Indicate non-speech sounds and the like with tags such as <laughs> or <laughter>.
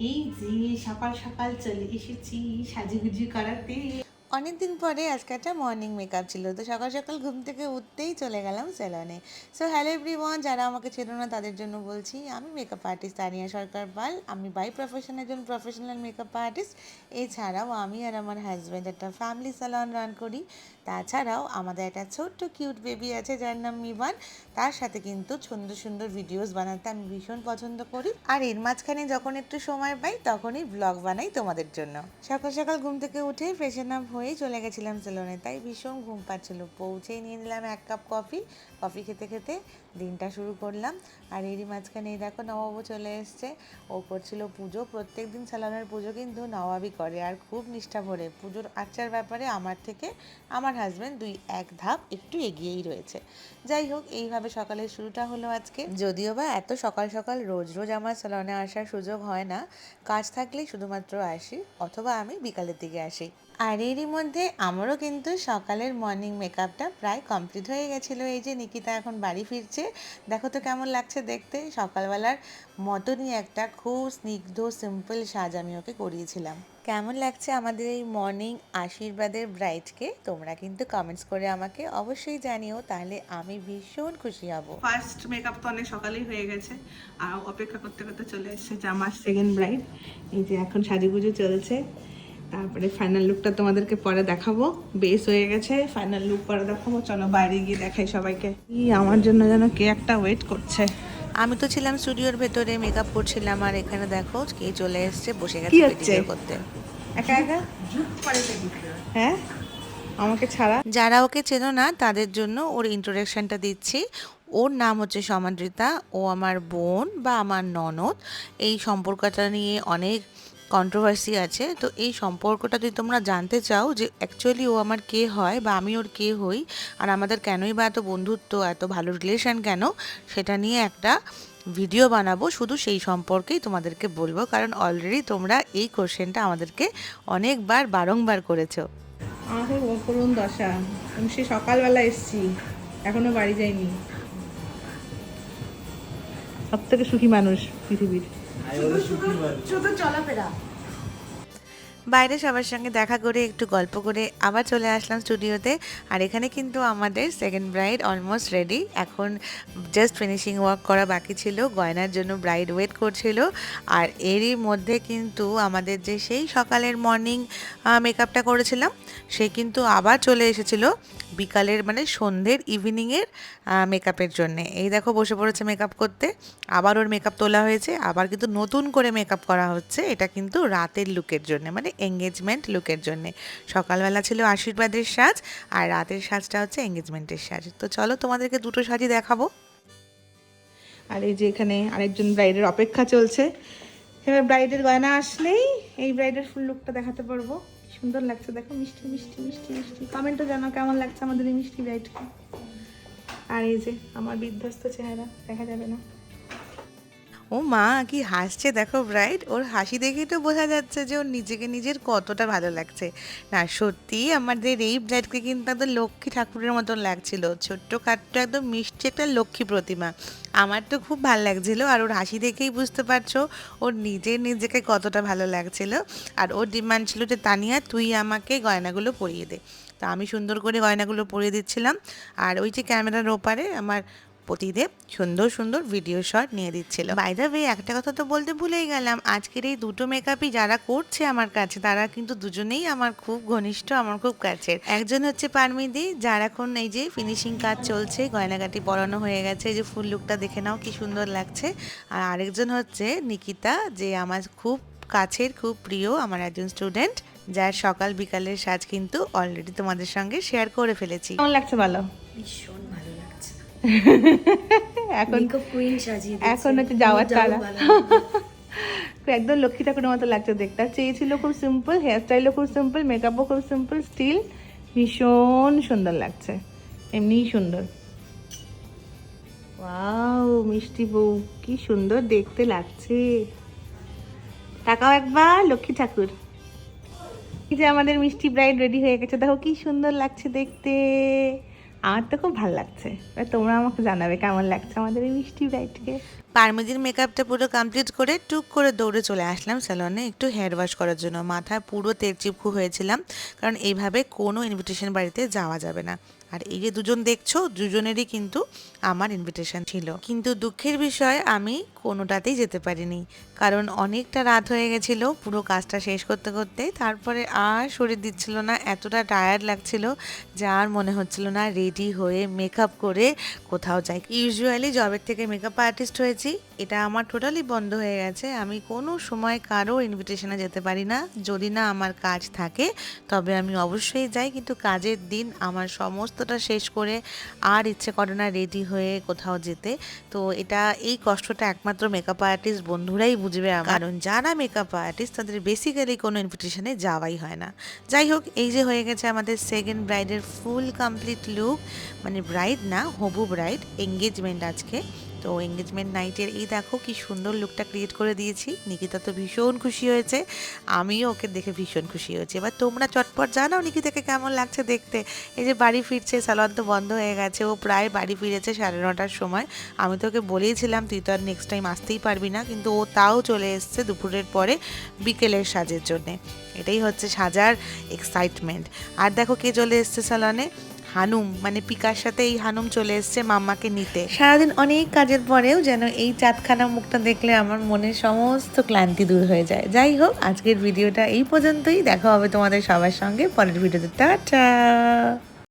এই যে সকাল সকাল চলে এসেছি সাজুগুজু করাতে। অনেকদিন পরে আজকে একটা মর্নিং মেকআপ ছিল। তো সকাল সকাল ঘুম থেকে উঠতেই চলে গেলাম সেলনে সো হ্যালো এভরিওয়ান যারা আমাকে ছিল না, তাদের জন্য বলছি, আমি মেকআপ আর্টিস্ট তানিয়া সরকার পাল। আমি বাই প্রফেশন একজন প্রফেশনাল মেকআপ আর্টিস্ট এছাড়াও আমি আর আমার হাজব্যান্ড একটা ফ্যামিলি স্যালন রান করি। তাছাড়াও আমাদের একটা ছোট্ট কিউট বেবি আছে, যার নাম মিবান। তার সাথে কিন্তু সুন্দর সুন্দর ভিডিওস বানাতে আমি ভীষণ পছন্দ করি। আর এর মাঝখানে যখন একটু সময় পাই, তখনই ব্লগ বানাই তোমাদের জন্য। সকাল সকাল ঘুম থেকে উঠে ফ্রেশন আপ হয়ে চলে গেছিলাম সেলুনে, তাই ভীষণ ঘুম পাচ্ছিল। পৌঁছেই নিয়ে নিলাম এক কাপ কফি কফি খেতে খেতে দিনটা শুরু করলাম। আর এরই মাঝখানে এই দেখো নবাবও চলে এসছে। ও করছিল পুজো, প্রত্যেক দিন সালানের পুজো কিন্তু নবাবই করে। আর খুব নিষ্ঠা ভরে, পুজোর আচার ব্যাপারে আমার থেকে আমার হাজব্যান্ড দুই এক ধাপ একটু এগিয়েই রয়েছে। যাই হোক, এইভাবে সকালের শুরুটা হলো আজকে। যদিও বা এত সকাল সকাল রোজ রোজ আমার স্যালনে আসার সুযোগ হয় না, কাজ থাকলেই শুধুমাত্র আসি অথবা আমি বিকালের দিকে আসি। আর এরই মধ্যে আমারও কিন্তু সকালের মর্নিং মেকআপটা প্রায় কমপ্লিট হয়ে গেছিল। এই যে নিকিতা এখন বাড়ি ফিরছে, দেখো তো কেমন লাগছে দেখতে। সকালবেলার মতনই একটা খুব স্নিগ্ধ সিম্পল সাজ আমি ওকে করিয়েছিলাম। কেমন লাগছে আমাদের এই মর্নিং আশীর্বাদের ব্রাইডকে তোমরা কিন্তু কমেন্টস করে আমাকে অবশ্যই জানিও, তাহলে আমি ভীষণ খুশি হব। ফার্স্ট মেকআপ তো অনেক সকালেই হয়ে গেছে, আর অপেক্ষা করতে করতে চলে এসেছে আমার সেকেন্ড ব্রাইড এই যে এখন সাজুগুজু চলছে। তারপরে ফাইনাল লুকটা তোমাদেরকে পরে দেখাবো। বেস হয়ে গেছে ফাইনাল লুক পরে দেখাবো। চলো বাইরে গিয়ে দেখাই সবাইকে। আমার জন্য যেন কে একটা ওয়েট করছে। আমি তো ছিলাম স্টুডিওর ভেতরে মেকআপ করছিলাম আর এখানে দেখো কে চলে এসেছে বসে গেছে? ভিডিও করতে। একা একা? হ্যাঁ? আমাকে ছাড়া? যারা ওকে চেনো না তাদের জন্য ওর ইন্ট্রোডাকশনটা দিচ্ছি। ওর নাম হচ্ছে সমাদৃতা ও আমার বোন বা আমার ননদ। এই সম্পর্কটা নিয়ে অনেক কন্ট্রোভার্সি আছে, তো এই সম্পর্কটা যদি তোমরা জানতে চাও যে অ্যাকচুয়ালি ও আমার কে হয় বা আমি ওর কে হই আর আমাদের কেনই বা এত বন্ধুত্ব, এত ভালো রিলেশন কেন, সেটা নিয়ে একটা ভিডিও বানাবো। শুধু সেই সম্পর্কেই তোমাদেরকে বলব, কারণ অলরেডি তোমরা এই কোশ্চেনটা আমাদেরকে অনেকবার, বারংবার করেছ। আমাকে করুন দশা। আমি সে সকালবেলা এসছি, এখনও বাড়ি যাইনি। সব থেকে সুখী মানুষ পৃথিবীর। বাইরে সবার সঙ্গে দেখা করে, একটু গল্প করে আবার চলে আসলাম স্টুডিওতে। আর এখানে কিন্তু আমাদের সেকেন্ড ব্রাইড অলমোস্ট রেডি এখন জাস্ট ফিনিশিং ওয়ার্ক করা বাকি ছিল, গয়নার জন্য ব্রাইড ওয়েট করছিল। আর এরই মধ্যে কিন্তু আমাদের যে সেই সকালের মর্নিং মেকআপটা করেছিলাম, সে কিন্তু আবার চলে এসেছিল বিকালের মানে সন্ধ্যের ইভিনিংয়ের মেকআপের জন্যে। এই দেখো বসে পড়েছে মেকআপ করতে, আবার ওর মেকআপ তোলা হয়েছে, আবার কিন্তু নতুন করে মেকআপ করা হচ্ছে, এটা কিন্তু রাতের লুকের জন্য মানে এঙ্গেজমেন্ট লুকের জন্যে। সকালবেলা ছিল আশীর্বাদের সাজ, আর রাতের সাজটা হচ্ছে এঙ্গেজমেন্টের সাজ। তো চলো তোমাদেরকে দুটো সাজই দেখাবো। আর এই যে এখানে আরেকজন ব্রাইডের অপেক্ষা চলছে। এবার ব্রাইডের গয়না আসলেই এই ব্রাইডের ফুল লুকটা দেখাতে পারব। সুন্দর লাগছে, দেখো মিষ্টি মিষ্টি মিষ্টি মিষ্টি। কমেন্টও জানো কেমন লাগছে আমাদের এই মিষ্টি ব্রাইডকে আর এই যে আমার বিধ্বস্ত চেহারা, দেখা যাবে না। ও মা, কি হাসছে দেখো ব্রাইড ওর হাসি দেখেই তো বোঝা যাচ্ছে যে ওর নিজেকে নিজের কতটা ভালো লাগছে। না, সত্যি আমাদের এই ব্রাইডকে কিন্তু একদম লক্ষ্মী ঠাকুরের মতন লাগছিল। ছোট্ট খাট্ট একদম মিষ্টি একটা লক্ষ্মী প্রতিমা। আমার তো খুব ভালো লাগছিল আর ওর হাসি দেখেই বুঝতে পারছ ওর নিজের নিজেকে কতটা ভালো লাগছিল। আর ওর ডিমান্ড ছিল যে, তানিয়া, তুই আমাকে গয়নাগুলো পরিয়ে দে। তা আমি সুন্দর করে গয়নাগুলো পরিয়ে দিচ্ছিলাম। আর ওই যে ক্যামেরার ওপারে আমার প্রতিদেব সুন্দর সুন্দর ভিডিও শট নিয়ে দিচ্ছিল। বাই দ্য ওয়ে একটা কথা তো বলতে ভুলেই গেলাম আজকের এই দুটো মেকআপই যারা করছে আমার কাছে তারা কিন্তু দুজনেই আমার খুব ঘনিষ্ঠ আমার খুব কাছের। একজন হচ্ছে পারমিদি যার এখন এই যে ফিনিশিং কাজ চলছে গয়নাগাটি পরানো হয়ে গেছে এই যে ফুল লুকটা দেখে নাও কি সুন্দর লাগছে। আর আরেকজন হচ্ছে নিকিতা যে আমার খুব কাছের খুব প্রিয় আমার একজন স্টুডেন্ট যার সকাল বিকালের সাজ কিন্তু অলরেডি তোমাদের সঙ্গে শেয়ার করে ফেলেছি। কেমন লাগছে ভীষণ ভালো লাগছে <laughs> এখন। এখন হচ্ছে যাওয়ার তারা <laughs> একদম লক্ষ্মী ঠাকুরের মতো লাগছে দেখতে। চেয়েছিল খুব সিম্পল হেয়ার স্টাইলও খুব সিম্পল মেকআপও খুব সিম্পল স্টিল ভীষণ সুন্দর লাগছে। এমনিই সুন্দর। ওয়াও মিষ্টি বউ কি সুন্দর দেখতে লাগছে। তাকাও একবার লক্ষ্মী ঠাকুর। এই যে আমাদের মিষ্টি ব্রাইড রেডি হয়ে গেছে। দেখো কি সুন্দর লাগছে দেখতে। আমার তো খুব ভালো লাগছে। এবার তোমরা আমাকে জানাবে কেমন লাগছে আমাদের এই মিষ্টি ব্রাইডকে পারমিদির মেকআপটা পুরো কমপ্লিট করে টুক করে দৌড়ে চলে আসলাম স্যালনে একটু হেয়ার ওয়াশ করার জন্য। মাথায় পুরো তেল চিপকু হয়েছিলাম, কারণ এইভাবে কোনো ইনভিটেশন বাড়িতে যাওয়া যাবে না। আর এই যে দুজন দেখছ, দুজনেরই কিন্তু আমার ইনভিটেশন ছিল। কিন্তু দুঃখের বিষয়, আমি কোনোটাতেই যেতে পারিনি। কারণ অনেকটা রাত হয়ে গেছিল, পুরো কাজটা শেষ করতে করতে। তারপরে আর শরীর দিচ্ছিল না, এতটা টায়ার্ড লাগছিল যা আর মনে হচ্ছিল না রেডি হয়ে মেকআপ করে কোথাও যাই। ইউজুয়ালি জবের থেকে মেকআপ আর্টিস্ট হয়েছি, এটা আমার টোটালি বন্ধ হয়ে গেছে। আমি কোনো সময় কারও ইনভিটেশনে যেতে পারি না। যদি না আমার কাজ থাকে, তবে আমি অবশ্যই যাই। কিন্তু কাজের দিন আমার সমস্তটা শেষ করে আর ইচ্ছে করে না রেডি হয়ে কোথাও যেতে। তো এটা, এই কষ্টটা একমাত্র মেকআপ আর্টিস্ট বন্ধুরাই বুঝবে কারণ যারা মেকআপ আর্টিস্ট তাদের বেসিক্যালি কোনো ইনভিটেশনে যাওয়াই হয় না। যাই হোক, এই যে হয়ে গেছে আমাদের সেকেন্ড ব্রাইডের ফুল কমপ্লিট লুক মানে ব্রাইড না, হবু ব্রাইড এঙ্গেজমেন্ট আজকে। তো এঙ্গেজমেন্ট নাইটের এই দেখো কি সুন্দর লুকটা ক্রিয়েট করে দিয়েছি। নিকিতা তো ভীষণ খুশি হয়েছে। আমিও ওকে দেখে ভীষণ খুশি হয়েছি। এবার তোমরা চটপট জানাও নিকিতাকে কেমন লাগছে দেখতে। এই যে বাড়ি ফিরছে সালোয়ার তো বন্ধ হয়ে গেছে, ও প্রায় বাড়ি ফিরেছে সাড়ে নটার সময়। আমি তো ওকে বলেইছিলাম, তুই তো আর নেক্সট টাইম আসতেই পারবি না। কিন্তু ও তাও চলে এসছে দুপুরের পরে বিকেলের সাজের জন্যে। এটাই হচ্ছে সাজার এক্সাইটমেন্ট আর দেখো কে চলে এসছে সালনে হানুম মানে পিকার সাথে এই হানুম চলে এসছে মাম্মাকে নিতে। সারাদিন অনেক কাজের পরেও যেন এই চাঁদখানা মুখটা দেখলে আমার মনের সমস্ত ক্লান্তি দূর হয়ে যায়। যাই হোক, আজকের ভিডিওটা এই পর্যন্তই। দেখা হবে তোমাদের সবার সঙ্গে। পরের ভিডিওতে, টাটা!